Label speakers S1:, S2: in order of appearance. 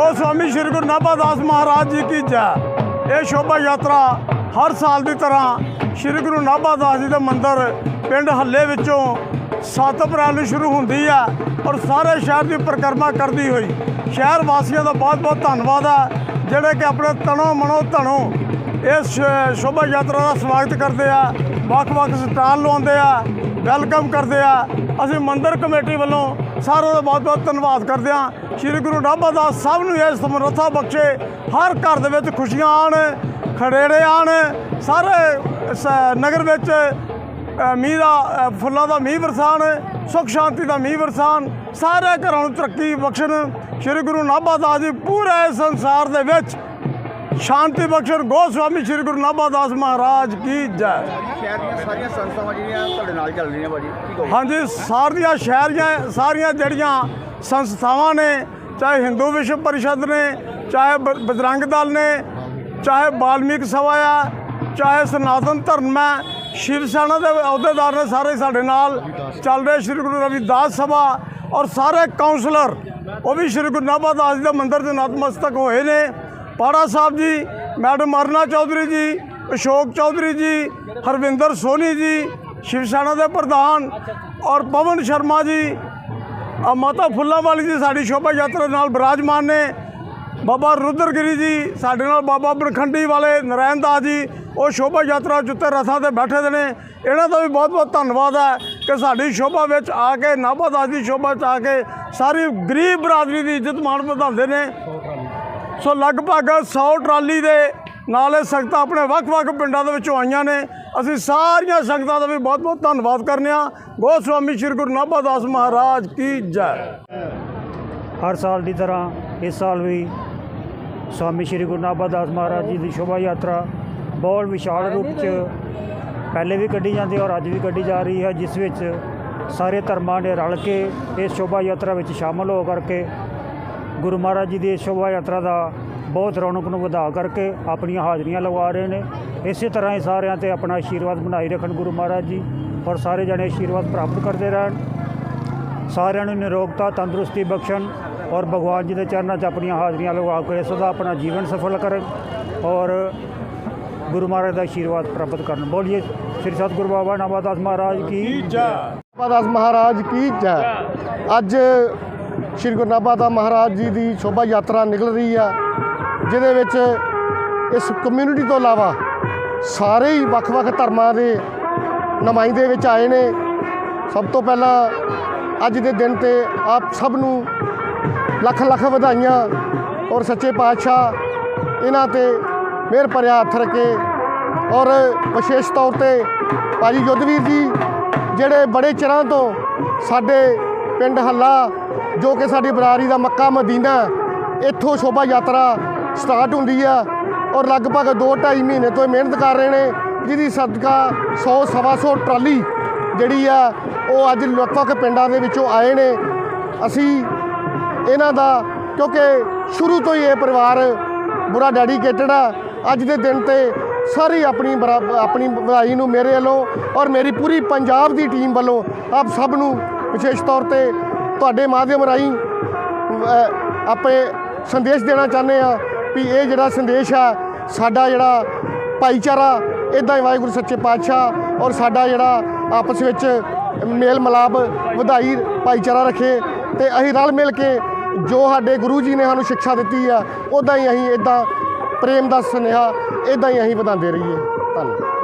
S1: ਉਹ ਸਵਾਮੀ ਸ੍ਰੀ ਗੁਰੂ ਨਾਭਾ ਦਾਸ ਮਹਾਰਾਜ ਜੀ ਕੀ ਜੈ। ਇਹ ਸ਼ੋਭਾ ਯਾਤਰਾ ਹਰ ਸਾਲ ਦੀ ਤਰ੍ਹਾਂ ਸ੍ਰੀ ਗੁਰੂ ਨਾਭਾ ਦਾਸ ਜੀ ਦੇ ਮੰਦਿਰ ਪਿੰਡ ਹੱਲੇ ਵਿੱਚੋਂ 7 ਅਪ੍ਰੈਲ ਨੂੰ ਸ਼ੁਰੂ ਹੁੰਦੀ ਹੈ ਔਰ ਸਾਰੇ ਸ਼ਹਿਰ ਦੀ ਪਰਿਕਰਮਾ ਕਰਦੀ ਹੋਈ। ਸ਼ਹਿਰ ਵਾਸੀਆਂ ਦਾ ਬਹੁਤ ਬਹੁਤ ਧੰਨਵਾਦ ਹੈ ਜਿਹੜੇ ਕਿ ਆਪਣੇ ਤਨੋਂ ਮਨੋ ਧਨੋਂ ਇਸ ਸ਼ੋਭਾ ਯਾਤਰਾ ਦਾ ਸਵਾਗਤ ਕਰਦੇ ਆ। ਵੱਖ-ਵੱਖ ਸਟਾਲ ਲਵਾਉਂਦੇ ਆ, ਵੈਲਕਮ ਕਰਦੇ ਆ। ਅਸੀਂ ਮੰਦਰ ਕਮੇਟੀ ਵੱਲੋਂ ਸਾਰਿਆਂ ਦਾ ਬਹੁਤ-ਬਹੁਤ ਧੰਨਵਾਦ ਕਰਦੇ ਆ ਸ੍ਰੀ ਗੁਰੂ ਨਾਭਾ ਦਾ ਸਭ ਨੂੰ ਇਹ ਸਮਰੱਥਾ ਬਖਸ਼ੇ, ਹਰ ਘਰ ਦੇ ਵਿੱਚ ਖੁਸ਼ੀਆਂ ਆਣ ਖੜੇੜੇ ਆਣ, ਸਾਰੇ ਸ- ਨਗਰ ਵਿੱਚ ਮੀਂਹ ਦਾ ਫੁੱਲਾਂ ਦਾ ਮੀਂਹ ਵਰਸਾਨ ਸੁਖ ਸ਼ਾਂਤੀ ਦਾ ਮੀਂਹ ਵਰਸਾਨ ਸਾਰੇ ਘਰਾਂ ਨੂੰ ਤਰੱਕੀ ਬਖਸ਼ਣ। ਸ੍ਰੀ ਗੁਰੂ ਨਾਭਾ ਦਾਸ ਜੀ ਪੂਰੇ ਸੰਸਾਰ ਦੇ ਵਿੱਚ ਸ਼ਾਂਤੀ ਬਖਸ਼ਣ ਗੋਸਵਾਮੀ ਸ੍ਰੀ ਗੁਰੂ ਨਾਭਾ ਦਾਸ ਮਹਾਰਾਜ ਕੀ ਜੈ।
S2: ਸ਼ਹਿਰ ਦੀਆਂ ਸਾਰੀਆਂ ਸੰਸਥਾਵਾਂ ਜਿਹੜੀਆਂ ਤੁਹਾਡੇ ਨਾਲ ਚੱਲ ਰਹੀਆਂ ਭਾਜੀ ਕੀ ਕਹੋਗੇ?
S1: ਹਾਂਜੀ ਸਾਰੀਆਂ ਸ਼ਹਿਰੀਆਂ ਸਾਰੀਆਂ ਜਿਹੜੀਆਂ ਸੰਸਥਾਵਾਂ ਨੇ ਚਾਹੇ ਹਿੰਦੂ ਵਿਸ਼ਵ ਪਰਿਸ਼ਦ ਨੇ ਚਾਹੇ ਬਜਰੰਗ ਦਲ ਨੇ ਚਾਹੇ ਬਾਲਮੀਕ ਸਭਾ ਆ ਚਾਹੇ ਸਨਾਤਨ ਧਰਮ ਹੈ ਸ਼ਿਵ ਸੈਨਾ ਦੇ ਅਹੁਦੇਦਾਰ ਨੇ ਸਾਰੇ ਸਾਡੇ ਨਾਲ ਚੱਲ ਰਹੇ ਸ੍ਰੀ ਗੁਰੂ ਰਵਿਦਾਸ ਸਭਾ ਔਰ ਸਾਰੇ ਕਾਉਂਸਲਰ ਉਹ ਵੀ ਸ੍ਰੀ ਗੁਰੂ ਨਾਭਾ ਦਾਸ ਜੀ ਦੇ ਮੰਦਿਰ ਦੇ ਨਤਮਸਤਕ ਹੋਏ ਨੇ। ਪਾੜਾ ਸਾਹਿਬ ਜੀ, ਮੈਡਮ ਅਰਨਾ ਚੌਧਰੀ ਜੀ, ਅਸ਼ੋਕ ਚੌਧਰੀ ਜੀ, ਹਰਵਿੰਦਰ ਸੋਨੀ ਜੀ, ਸ਼ਿਵ ਸੈਨਾ ਦੇ ਪ੍ਰਧਾਨ ਔਰ ਪਵਨ ਸ਼ਰਮਾ ਜੀ ਆ ਮਾਤਾ ਫੁੱਲਾਂ ਵਾਲੀ ਜੀ ਸਾਡੀ ਸ਼ੋਭਾ ਯਾਤਰਾ ਨਾਲ ਬਿਰਾਜਮਾਨ ਨੇ। ਬਾਬਾ ਰੁਦਰਗਿਰੀ ਜੀ ਸਾਡੇ ਨਾਲ, ਬਾਬਾ ਬਨਖੰਡੀ ਵਾਲੇ ਨਰੈਣ ਦਾਸ ਜੀ, ਉਹ ਸ਼ੋਭਾ ਯਾਤਰਾ ਜੁੱਤੇ ਰਸਾਂ ਤੇ ਬੈਠੇ ਦੇ ਨੇ। ਇਹਨਾਂ ਦਾ ਵੀ ਬਹੁਤ ਬਹੁਤ ਧੰਨਵਾਦ ਹੈ ਕਿ ਸਾਡੀ ਸ਼ੋਭਾ ਵਿੱਚ ਆ ਕੇ, ਨਾਭਾ ਦਾਸ ਦੀ ਸ਼ੋਭਾ 'ਚ ਆ ਕੇ ਸਾਰੀ ਗਰੀਬ ਬਰਾਦਰੀ ਦੀ ਇੱਜ਼ਤ ਮਾਣ ਵਧਾਉਂਦੇ ਨੇ। ਸੋ ਲਗਭਗ 100 ਟਰਾਲੀ ਦੇ ਨਾਲ ਇਹ ਸੰਗਤਾਂ ਆਪਣੇ ਵੱਖ-ਵੱਖ ਪਿੰਡਾਂ ਦੇ ਵਿੱਚੋਂ ਆਈਆਂ ਨੇ। ਅਸੀਂ ਸਾਰੀਆਂ ਸੰਗਤਾਂ ਦਾ ਵੀ ਬਹੁਤ-ਬਹੁਤ ਧੰਨਵਾਦ ਕਰਨੇ ਆ ਗੋਸਵਾਮੀ ਸ੍ਰੀ ਗੁਰੂ ਨਾਭਾ ਦਾਸ ਮਹਾਰਾਜ ਕੀ ਜੈ।
S3: ਹਰ ਸਾਲ ਦੀ ਤਰ੍ਹਾਂ ਇਸ ਸਾਲ ਵੀ ਸਵਾਮੀ ਸ਼੍ਰੀ ਗੁਰੂ ਨਾਭਾ ਦਾਸ ਮਹਾਰਾਜ ਜੀ ਦੀ ਸ਼ੋਭਾ ਯਾਤਰਾ ਬਹੁਤ ਵਿਸ਼ਾਲ ਰੂਪ 'ਚ ਪਹਿਲੇ ਵੀ ਕੱਢੀ ਜਾਂਦੀ ਔਰ ਅੱਜ ਵੀ ਕੱਢੀ ਜਾ ਰਹੀ ਹੈ, ਜਿਸ ਵਿੱਚ ਸਾਰੇ ਧਰਮਾਂ ਨੇ ਰਲ ਕੇ ਇਸ ਸ਼ੋਭਾ ਯਾਤਰਾ ਵਿੱਚ ਸ਼ਾਮਲ ਹੋ ਕਰਕੇ ਗੁਰੂ ਮਹਾਰਾਜ ਜੀ ਦੀ ਇਸ ਸ਼ੋਭਾ ਯਾਤਰਾ ਦਾ ਬਹੁਤ ਰੌਣਕ ਨੂੰ ਵਧਾ ਕਰਕੇ ਆਪਣੀਆਂ ਹਾਜ਼ਰੀਆਂ ਲਗਵਾ ਰਹੇ ਨੇ। ਇਸੇ ਤਰ੍ਹਾਂ ਹੀ ਸਾਰਿਆਂ ਤੇ ਆਪਣਾ ਆਸ਼ੀਰਵਾਦ ਬਣਾਈ ਰੱਖਣ ਗੁਰੂ ਮਹਾਰਾਜ ਜੀ ਔਰ ਸਾਰੇ ਜਣੇ ਆਸ਼ੀਰਵਾਦ ਪ੍ਰਾਪਤ ਕਰਦੇ ਰਹਿਣ। ਸਾਰਿਆਂ ਨੂੰ ਨਿਰੋਗਤਾ ਤੰਦਰੁਸਤੀ ਬਖਸ਼ਣ ਔਰ ਭਗਵਾਨ ਜੀ ਦੇ ਚਰਨਾਂ 'ਚ ਆਪਣੀਆਂ ਹਾਜ਼ਰੀਆਂ ਲਗਾ ਕੇ ਸਦਾ ਆਪਣਾ ਜੀਵਨ ਸਫਲ ਕਰਨ ਔਰ ਗੁਰੂ ਮਹਾਰਾਜ ਦਾ ਆਸ਼ੀਰਵਾਦ ਪ੍ਰਾਪਤ ਕਰਨ। ਬੋਲੀਏ ਸ੍ਰੀ ਸਤਿਗੁਰੂ ਬਾਬਾ ਨਾਮਦਾਸ ਮਹਾਰਾਜ ਕੀ
S1: ਜੈ।
S4: ਦਾਸ ਮਹਾਰਾਜ ਕੀ ਜੈ। ਅੱਜ ਸ਼੍ਰੀ ਗੁਰੂ ਨਾਭਾ ਦਾ ਮਹਾਰਾਜ ਜੀ ਦੀ ਸ਼ੋਭਾ ਯਾਤਰਾ ਨਿਕਲ ਰਹੀ ਆ, ਜਿਹਦੇ ਵਿੱਚ ਇਸ ਕਮਿਊਨਿਟੀ ਤੋਂ ਇਲਾਵਾ ਸਾਰੇ ਹੀ ਵੱਖ-ਵੱਖ ਧਰਮਾਂ ਦੇ ਨੁਮਾਇੰਦੇ ਵਿੱਚ ਆਏ ਨੇ। ਸਭ ਤੋਂ ਪਹਿਲਾਂ ਅੱਜ ਦੇ ਦਿਨ ਤੇ ਆਪ ਸਭ ਨੂੰ ਲੱਖ ਲੱਖ ਵਧਾਈਆਂ ਔਰ ਸੱਚੇ ਪਾਤਸ਼ਾਹ ਇਹਨਾਂ ਤੇ ਮਿਹਰ ਭਰਿਆ ਹੱਥ ਰੱਖੇ ਔਰ ਵਿਸ਼ੇਸ਼ ਤੌਰ ਤੇ ਭਾਜੀ ਯੁੱਧਵੀਰ ਜੀ, ਜਿਹੜੇ ਬੜੇ ਚਿਰਾਂ ਤੋਂ ਸਾਡੇ ਪਿੰਡ ਹੱਲਾ, ਜੋ ਕਿ ਸਾਡੀ ਬਰਾਰੀ ਦਾ ਮੱਕਾ ਮਦੀਨਾ ਇੱਥੋਂ ਸ਼ੋਭਾ ਯਾਤਰਾ ਸਟਾਰਟ ਹੁੰਦੀ ਆ ਔਰ ਲਗਭਗ 2.5 ਮਹੀਨੇ ਤੋਂ ਇਹ ਮਿਹਨਤ ਕਰ ਰਹੇ ਨੇ, ਜਿਹਦੀ ਸਦਕਾ 100 ਸਵਾ ਸੌ ਟਰਾਲੀ ਜਿਹੜੀ ਆ, ਉਹ ਅੱਜ ਵੱਖ-ਵੱਖ ਪਿੰਡਾਂ ਦੇ ਵਿੱਚੋਂ ਆਏ ਨੇ। ਅਸੀਂ ਇਹਨਾਂ ਦਾ, ਕਿਉਂਕਿ ਸ਼ੁਰੂ ਤੋਂ ਹੀ ਇਹ ਪਰਿਵਾਰ ਬੁਰਾ ਡੈਡੀਕੇਟਡ ਆ ਅੱਜ ਦੇ ਦਿਨ ਤੇ ਸਾਰੀ ਆਪਣੀ ਬਰਾ- ਆਪਣੀ ਵਧਾਈ ਨੂੰ ਮੇਰੇ ਵੱਲੋਂ ਔਰ ਮੇਰੀ ਪੂਰੀ ਪੰਜਾਬ ਦੀ ਟੀਮ ਵੱਲੋਂ ਆਪ ਸਭ ਨੂੰ ਵਿਸ਼ੇਸ਼ ਤੌਰ ਤੇ ਤੁਹਾਡੇ ਮਾਧਿਅਮ ਰਾਹੀਂ ਆਪੇ ਸੰਦੇਸ਼ ਦੇਣਾ ਚਾਹੁੰਦੇ ਆ ਵੀ ਇਹ ਜਿਹੜਾ ਸੰਦੇਸ਼ ਆ ਸਾਡਾ ਜਿਹੜਾ ਭਾਈਚਾਰਾ ਇਦਾਂ ਹੀ ਵਾਹਿਗੁਰੂ ਸੱਚੇ ਪਾਤਸ਼ਾਹ ਔਰ ਸਾਡਾ ਜਿਹੜਾ ਆਪਸ ਵਿੱਚ ਮੇਲ ਮਿਲਾਪ ਵਧਾਈ ਭਾਈਚਾਰਾ ਰੱਖੇ ਤੇ ਅਸੀਂ ਰਲ ਮਿਲ ਕੇ ਜੋ ਸਾਡੇ ਗੁਰੂ ਜੀ ਨੇ ਸਾਨੂੰ ਸਿੱਖਿਆ ਦਿੱਤੀ ਆ ਉਦਾਂ ਹੀ ਅਸੀਂ ਇਦਾਂ ਪ੍ਰੇਮ ਦਾ ਸੁਨੇਹਾ ਇਦਾਂ ਹੀ ਅਸੀਂ ਵਧਾਉਂਦੇ ਰਹੀਏ। ਧੰਨਵਾਦ।